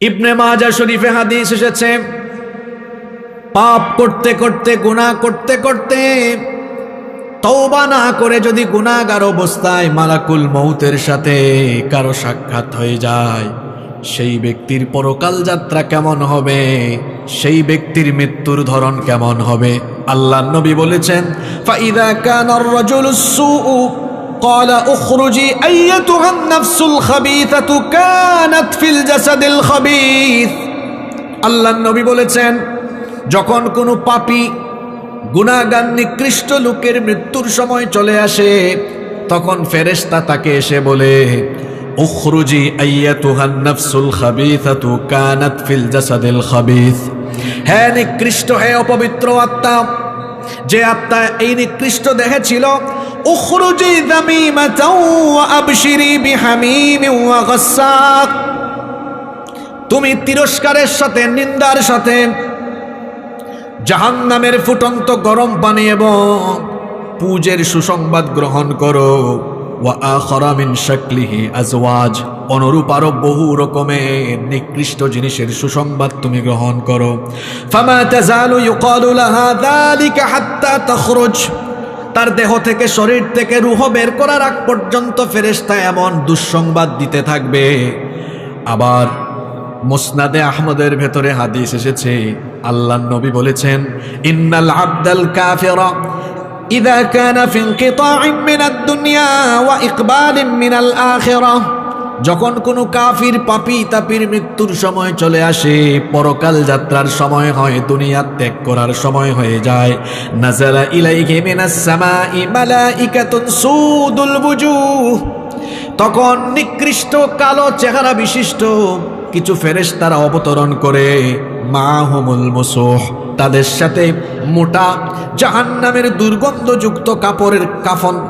ইবনে মাজা শরীফে হাদিস এসেছে, পাপ করতে করতে, গুনাহ করতে করতে, তওবা না করে যদি গুনাহগার অবস্থায় মালাকুল মৌতের সাথে কারও সাক্ষাৎ হয়ে যায়, সেই ব্যক্তির পরকাল যাত্রা কেমন হবে? সেই ব্যক্তির মৃত্যুর ধরন কেমন হবে? আল্লাহ নবী বলেছেন, ফাইদা কানার রাজুলুস সুউ قال اخرجي ايتها النفس الخبيثه كانت في الجسد الخبيث আল্লাহ নবী বলেছেন যখন কোনো পাপী গুণাগান নিকৃষ্ট লোকের মৃত্যুর সময় চলে আসে তখন ফেরেশতা তাকে এসে বলে উখরুজি আইয়াতুহান নাফসুল খাবিথাতু কানাত ফিল জাসাদিল খাবিথ হ্যাঁ নিকৃষ্ট হে অপবিত্র আত্মা যে আত্মা এই নিকৃষ্ট দেহে ছিল ওয়া আবশিরি বিহামিমিন ওয়া গাসসাক তুমি তিরস্কারের সাথে, নিন্দার সাথে জাহান নামের ফুটন্ত গরম পানি এবং পূজের সুসংবাদ গ্রহণ করো। ওয়া আখরা মিন শাকলিহি আজওয়াজ। অনুরূপ আরও বহু রকমের নিকৃষ্ট জিনিসের সুসংবাদ তুমি গ্রহণ করো। ফামা তাজালু ইউকালু লাহা যালিকা হাত্তা তখরুজ। তার দেহ থেকে শরীর থেকে রুহ বের করার আগ পর্যন্ত ফেরেশতা এমন দুঃসংবাদ দিতে থাকবে আবার মুসনাদে আহমদের ভেতরে হাদিস এসেছে আল্লাহ নবী বলেছেন ইন্নাল আবদাল কাফিরা إذا كان في انقطاع من الدنيا وإقبال من الآخرة যখন কোনো কাফির পাপি তাপির মৃত্যুর সময় চলে আসে, পরকাল যাত্রার সময় হয়, দুনিয়া ত্যাগ করার সময় হয়ে যায়। নাজারা ইলাইহি মিনাস সামাই মালাইকাতুন সুদুল বুজুহ তখন নিকৃষ্ট কালো চেহারা বিশিষ্ট কিছু ফেরেশ তারা অবতরণ করে মাহুমুল মুসুহ। তাদের সাথে মোটা জাহান জাহান্নামের দুর্গন্ধযুক্ত কাপড়ের কাফন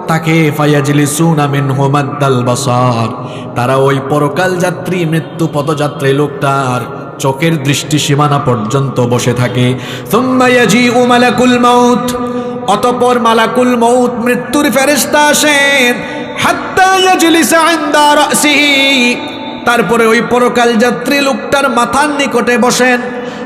বাসার। তারা ওই পরকাল যাত্রী, মৃত্যু পদযাত্রী লোকটার চোখের দৃষ্টি সীমানা পর্যন্ত বসে থাকে। ইয়াজিউ মালাকুল মাউত। অতপর মালাকুল মৌত মৃত্যুর ফেরেশতা আসেন। তারপরে ওই পরকাল যাত্রী লোকটার মাথার নিকটে বসেন।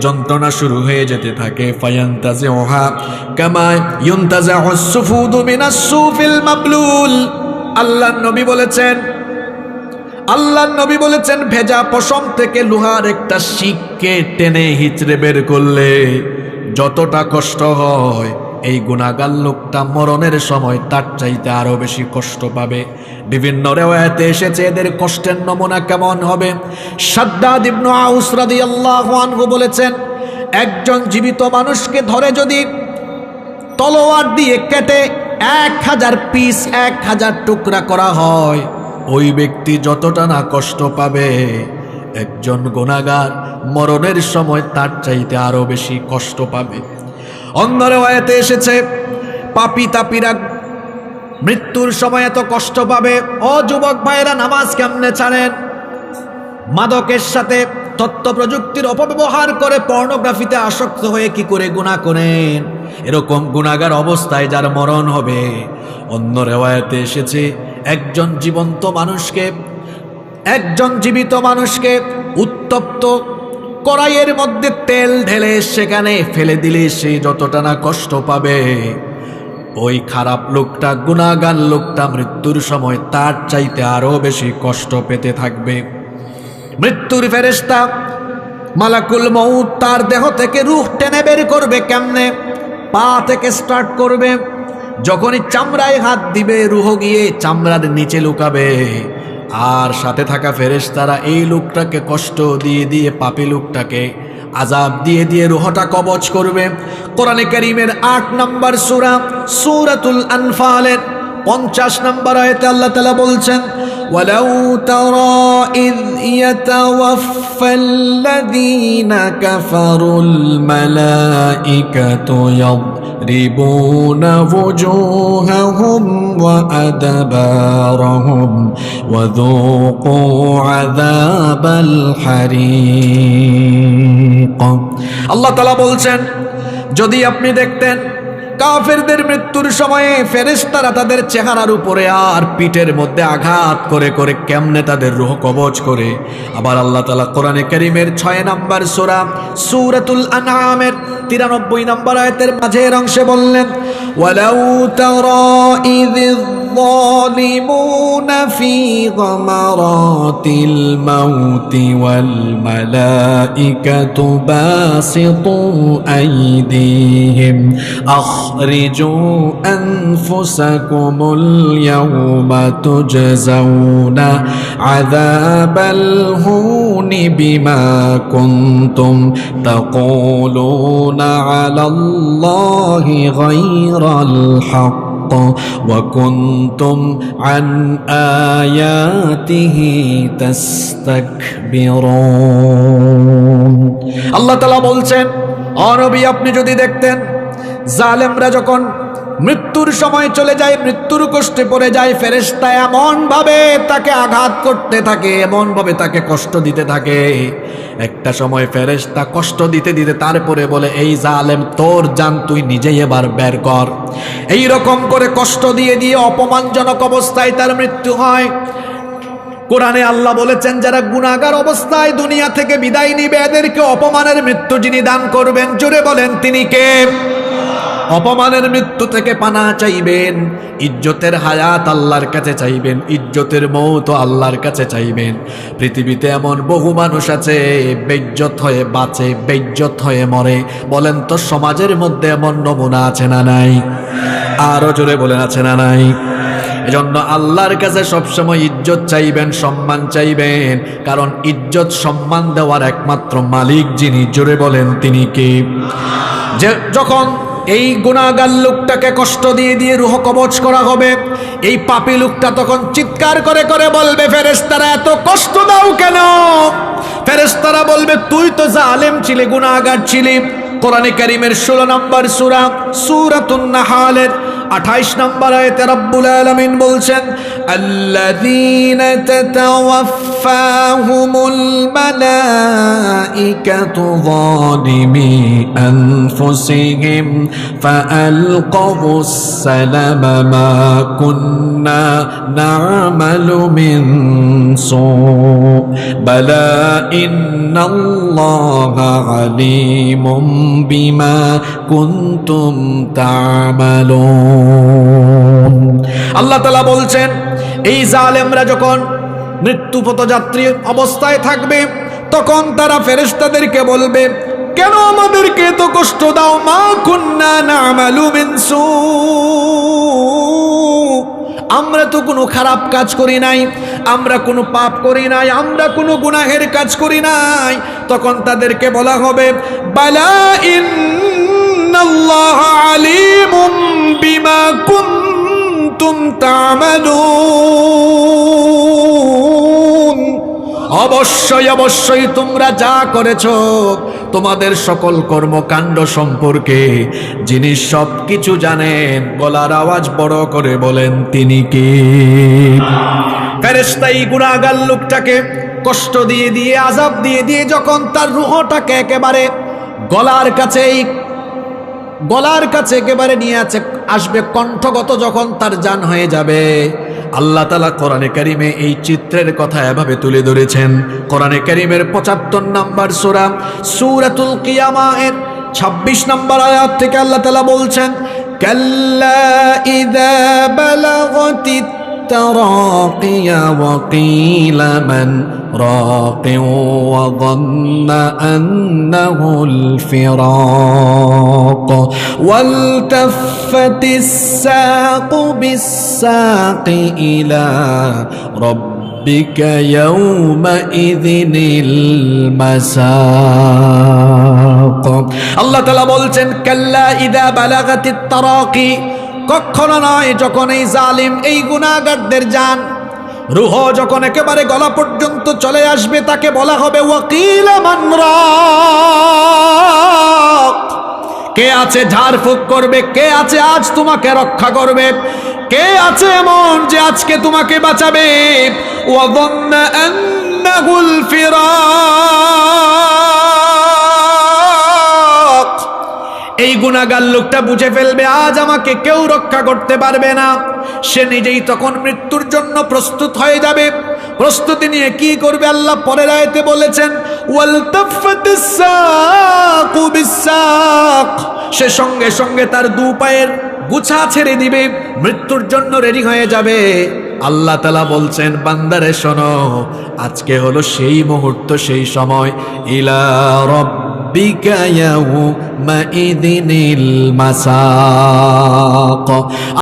যন্ত্রণা শুরু হয়ে যেতে থাকে ফায়ান্তাজে ওহা কামায় ইউন্তাজা হসুফুদু মিনাস সুফিল মাবলুল। আল্লাহ নবী বলেছেন আল্লাহ নবী বলেছেন, ভেজা পশম থেকে লোহার একটা শিককে টেনে হিচড়ে বের করলে যতটা কষ্ট হয় এই গুণাগার লোকটা মরণের সময় তার চাইতে আরও বেশি কষ্ট পাবে। বিভিন্ন রেওয়ায়তে এসেছে এদের কষ্টের নমুনা কেমন হবে? সাদ্দাদ ইবনু আউস রাদিয়াল্লাহু আনহু বলেছেন, একজন জীবিত মানুষকে ধরে যদি তলোয়ার দিয়ে কেটে এক হাজার পিস, এক হাজার টুকরা করা হয়, ওই ব্যক্তি যতটা না কষ্ট পাবে। একজন গুণাগার মরণের সময় তার চাইতে আরও বেশি কষ্ট পাবে। অন্য রেওয়ায়তে এসেছে, পাপি তাপিরা মৃত্যুর সময় এত কষ্ট পাবে। ও যুবক ভাইয়েরা, নামাজ কেমনে ছাড়েন? মাদকের সাথে তথ্য প্রযুক্তির অপব্যবহার করে পর্নোগ্রাফিতে আসক্ত হয়ে কি করে গুণা করেন? এরকম গুণাগার অবস্থায় যার মরণ হবে। অন্য রেওয়ায়তে এসেছে, একজন জীবন্ত মানুষকে, একজন জীবিত মানুষকে উত্তপ্ত কড়াইয়ের মধ্যে তেল ঢেলে সেখানে ফেলে দিলে সে যতটা না কষ্ট পাবে। ওই খারাপ লোকটা গুণাগান লোকটা মৃত্যুর সময় তার চাইতে আরও বেশি কষ্ট পেতে থাকবে। মৃত্যুর ফেরেস্তা মালাকুল মৌত তার দেহ থেকে রুহ টেনে বের করবে কেমনে? পা থেকে স্টার্ট করবে। যখনই চামড়ায় হাত দিবে, রুহ গিয়ে চামড়ার নিচে লুকাবে। আর সাথে থাকা ফেরেশতারা এই লোকটাকে কষ্ট দিয়ে দিয়ে পাপি লোকটাকে আজাব দিয়ে দিয়ে রুহটা কবচ করবে। কোরআনে করিমের আট নম্বর সুরা, সুরাতুল আনফালের পঞ্চাশ নম্বর আয়তে আল্লাহ তালা বলছেন ولو ترى إذ يتوفى الذين كفروا الملائكة يضربون وجوههم وأدبارهم وذوقوا عذاب الحريق الله تعالى বলছেন যদি আপনি দেখতেন কাফেরদের মৃত্যুর সময়ে ফেরেস্তারা তাদের চেহারার উপরে আর পিঠের মধ্যে আঘাত করে করে কেমনে তাদের রুহ কবজ করে। আবার আল্লাহ তালা কোরআনে করিমের ছয় নাম্বার সোরা সুরাতুল আনামের তিরানব্বই নাম্বার আয়তের মাঝের অংশে বললেন, ওয়ালাউ الظالمون في غمرات الموت والملائكة باسطوا أيديهم. أخرجوا أنفسكم اليوم تجزون عذاب الهون بما كنتم تقولون على الله غير الحق. وكنتم عن آياته تستكبرون আল্লাহ তালা বলছেন অনবী আপনি যদি দেখতেন জালেমরা যখন মৃত্যুর সময় চলে যায়, মৃত্যুর কষ্টে পড়ে যায় ফেরেস্তা এমন ভাবে তাকে আঘাত করতে থাকে এমন ভাবে তাকে কষ্ট দিতে থাকে। একটা সময় ফেরেস্তা কষ্ট দিতে দিতে তারপরে বলে, এই জালেম, তোর জান তুই নিজেই এবার বের কর। এই রকম করে কষ্ট দিয়ে দিয়ে অপমানজনক অবস্থায় তার মৃত্যু হয়। কোরআনে আল্লাহ বলেছেন, যারা গুণাগার অবস্থায় দুনিয়া থেকে বিদায় নিবে, এদেরকে অপমানের মৃত্যু যিনি দান করবেন, জোরে বলেন, তিনি কে? অপমানের মৃত্যু থেকে পানা চাইবেন। ইজ্জতের হায়াত আল্লাহর কাছে চাইবেন। ইজ্জতের মৌত আল্লাহর কাছে চাইবেন। পৃথিবীতে এমন বহু মানুষ আছে, বেজ্জত হয়ে বাঁচে, বেজ্জত হয়ে মরে। বলেন তো, সমাজের মধ্যে এমন নমুনা আছে না নাই? আরও জোরে বলেন, আছে না নাই? এজন্য আল্লাহর কাছে সবসময় ইজ্জত চাইবেন, সম্মান চাইবেন। কারণ ইজ্জত, সম্মান দেওয়ার একমাত্র মালিক যিনি, জোরে বলেন তিনি কে? যে, যখন এই গুণাগার লোকটাকে কষ্ট দিয়ে দিয়ে রুহ কবচ করা হবে। এই পাপি লোকটা তখন চিৎকার করে করে বলবে ফেরেস্তারা এত কষ্ট দাও কেন? ফেরেস্তারা বলবে, তুই তো জালেম ছিলি, গুণাগার ছিলি। কোরআনে কারিমের ষোলো নম্বর সুরা, সুরাতুন নাহালের আঠাইশ নম্বর আয়তে রব্বুল আলামিন বলছেন, আল্লাযীনা তাতাওয়াফাহুমুল মালাইকাতু যালিমি আনফুসিহিম, ফাআলকাউস সালামা মা কুন্না না'মালু মিন সু। বালা ইন্নাল্লাহা আলিমুম বিমা কুনতুম তা'মালুন। আল্লাহ তাআলা বলছেন, এই জালেমরা যখন মৃত্যু পথযাত্রী অবস্থায় থাকবে, তখন তারা ফেরেশতাদেরকে বলবে, কেন আমাদেরকে এত কষ্ট দাও? মা কুন্না না'মালু আমরা তো কোনো খারাপ কাজ করি নাই, আমরা কোনো পাপ করি নাই, আমরা কোনো গুনাহের কাজ করি নাই। তখন তাদেরকে বলা হবে, বালা ইন্নাল্লাহ আলিমুম বিমা কুনতুম তা'মালুন। অবশ্যই অবশ্যই তোমরা যা করেছ, তোমাদের সকল কর্মকাণ্ড সম্পর্কে যিনি সব কিছু জানেন, গলার আওয়াজ বড় করে বলেন, তিনি কে? ফেরেস্তাই গুণাগার লোকটাকে কষ্ট দিয়ে দিয়ে, আজাব দিয়ে দিয়ে, যখন তার রুহটাকে একেবারে গলার কাছেই গলার কাছে একেবারে নিয়ে আছে, আসবে কণ্ঠগত যখন তার জান হয়ে যাবে। আল্লাহ তালা কোরআনে কারিমে এই চিত্রের কথা এভাবে তুলে ধরেছেন। কোরআনে কারিমের পঁচাত্তর নাম্বার সুরা, সুরাতুল কিয়ামা এর ছাব্বিশ নম্বর আয়াত থেকে আল্লাহ তালা বলছেন, কাল্লা ইদা বালাগতি التراقي وقيل من راق وظن أنه الفراق والتفت الساق بالساق إلى ربك يومئذ المساق الله تعالى বলছেন কাল্লা ইদা বালাগাতিত তারাকি কখনো নয় যখন এই জালিম, এই গুণাগারদের যান রুহ যখন একেবারে গলা পর্যন্ত চলে আসবে, তাকে বলা হবে ওয়াকিল কে আছে ঝাড়ফুঁক করবে? কে আছে আজ তোমাকে রক্ষা করবে? কে আছে এমন যে আজকে তোমাকে বাঁচাবে? ওয়া ফিরা গুণাগার লোকটা বুঝে ফেলবে, আজ আমাকে কেউ রক্ষা করতে পারবে না। সে নিজেই তখন মৃত্যুর জন্য প্রস্তুত হয়ে যাবে। প্রস্তুতি নিয়ে কি করবে আল্লাহ পরের আয়তে বলেছেন সে সঙ্গে সঙ্গে তার দু পায়ের গুছা ছেড়ে দিবে, মৃত্যুর জন্য রেডি হয়ে যাবে। আল্লাহ তালা বলছেন, বান্দারে শোনো, আজকে হলো সেই মুহূর্ত, সেই সময়। ইলা রব্বিকা ربك يومئذ المساق.